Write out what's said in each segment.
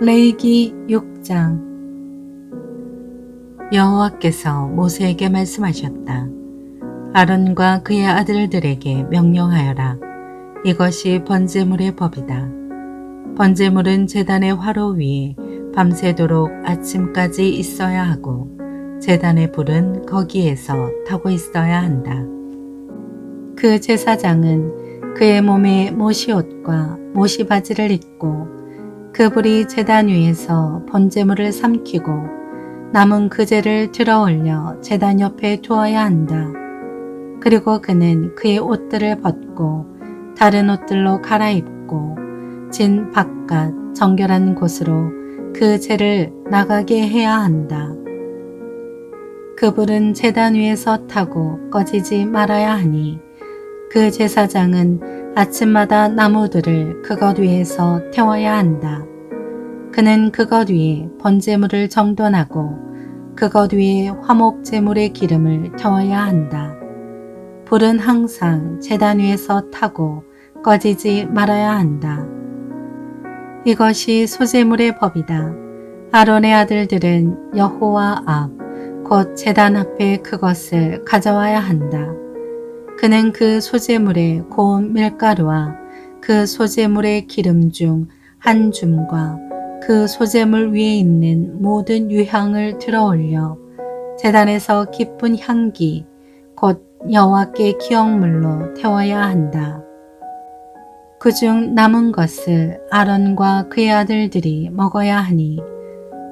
레이기 6장 여호와께서 모세에게 말씀하셨다. 아론과 그의 아들들에게 명령하여라. 이것이 번제물의 법이다. 번제물은 제단의 화로 위에 밤새도록 아침까지 있어야 하고 제단의 불은 거기에서 타고 있어야 한다. 그 제사장은 그의 몸에 모시 옷과 모시 바지를 입고 그 불이 제단 위에서 번제물을 삼키고 남은 그제를 들어 올려 제단 옆에 두어야 한다. 그리고 그는 그의 옷들을 벗고 다른 옷들로 갈아입고 진 바깥 정결한 곳으로 그 죄를 나가게 해야 한다. 그 불은 제단 위에서 타고 꺼지지 말아야 하니 그 제사장은 아침마다 나무들을 그것 위에서 태워야 한다. 그는 그것 위에 번제물을 정돈하고 그것 위에 화목제물의 기름을 태워야 한다. 불은 항상 제단 위에서 타고 꺼지지 말아야 한다. 이것이 소제물의 법이다. 아론의 아들들은 여호와 앞, 곧 제단 앞에 그것을 가져와야 한다. 그는 그 소제물의 고운 밀가루와 그 소제물의 기름 중 한 줌과 그 소제물 위에 있는 모든 유향을 들어 올려 제단에서 기쁜 향기 곧 여호와께 기억물로 태워야 한다. 그중 남은 것을 아론과 그의 아들들이 먹어야 하니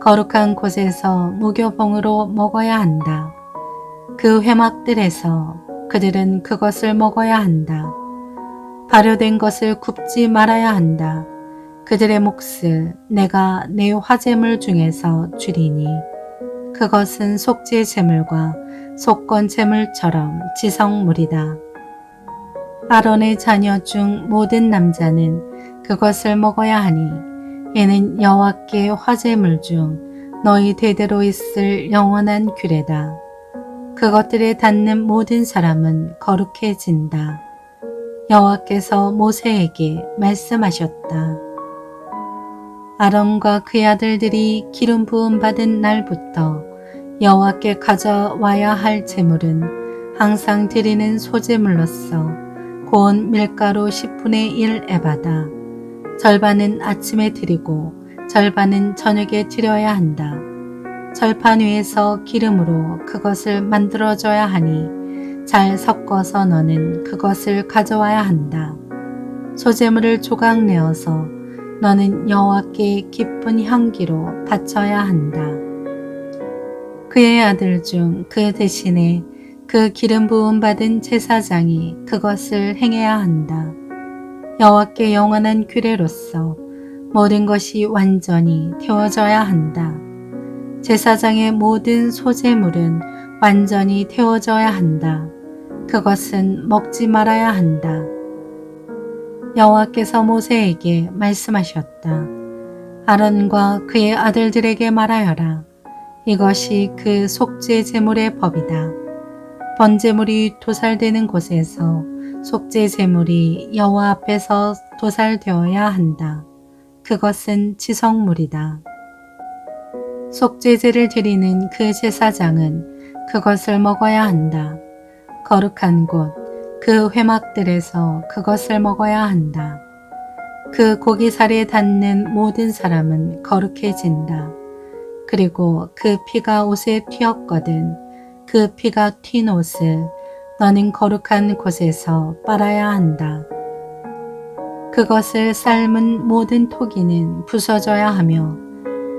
거룩한 곳에서 무교봉으로 먹어야 한다. 그 회막들에서 그들은 그것을 먹어야 한다. 발효된 것을 굽지 말아야 한다. 그들의 몫을 내가 내 화재물 중에서 줄이니 그것은 속죄 제물과 속건 제물처럼 지성물이다. 아론의 자녀 중 모든 남자는 그것을 먹어야 하니 이는 여호와께 화제물 중 너희 대대로 있을 영원한 규례다. 그것들에 닿는 모든 사람은 거룩해진다. 여호와께서 모세에게 말씀하셨다. 아론과 그의 아들들이 기름 부음 받은 날부터 여호와께 가져와야 할 제물은 항상 드리는 소제물로서 고운 밀가루 10분의 1 에바다. 절반은 아침에 드리고 절반은 저녁에 드려야 한다. 절판 위에서 기름으로 그것을 만들어줘야 하니 잘 섞어서 너는 그것을 가져와야 한다. 소제물을 조각 내어서 너는 여호와께 기쁜 향기로 바쳐야 한다. 그의 아들 중 그 대신에 그 기름 부음 받은 제사장이 그것을 행해야 한다. 여호와께 영원한 규례로서 모든 것이 완전히 태워져야 한다. 제사장의 모든 소재물은 완전히 태워져야 한다. 그것은 먹지 말아야 한다. 여호와께서 모세에게 말씀하셨다. 아론과 그의 아들들에게 말하여라. 이것이 그 속죄 제물의 법이다. 번제물이 도살되는 곳에서 속죄 제물이 여호와 앞에서 도살되어야 한다. 그것은 지성물이다. 속죄제를 드리는 그 제사장은 그것을 먹어야 한다. 거룩한 곳, 그 회막들에서 그것을 먹어야 한다. 그 고기살에 닿는 모든 사람은 거룩해진다. 그리고 그 피가 옷에 튀었거든 그 피가 튄 옷을 너는 거룩한 곳에서 빨아야 한다. 그것을 삶은 모든 토기는 부서져야 하며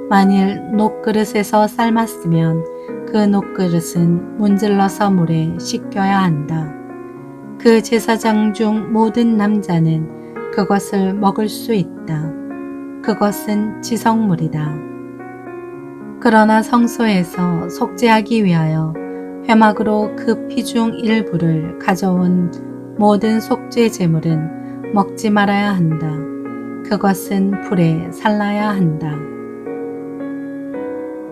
만일 녹그릇에서 삶았으면 그 녹그릇은 문질러서 물에 씻겨야 한다. 그 제사장 중 모든 남자는 그것을 먹을 수 있다. 그것은 지성물이다. 그러나 성소에서 속죄하기 위하여 회막으로 그 피 중 일부를 가져온 모든 속죄 제물은 먹지 말아야 한다. 그것은 불에 살라야 한다.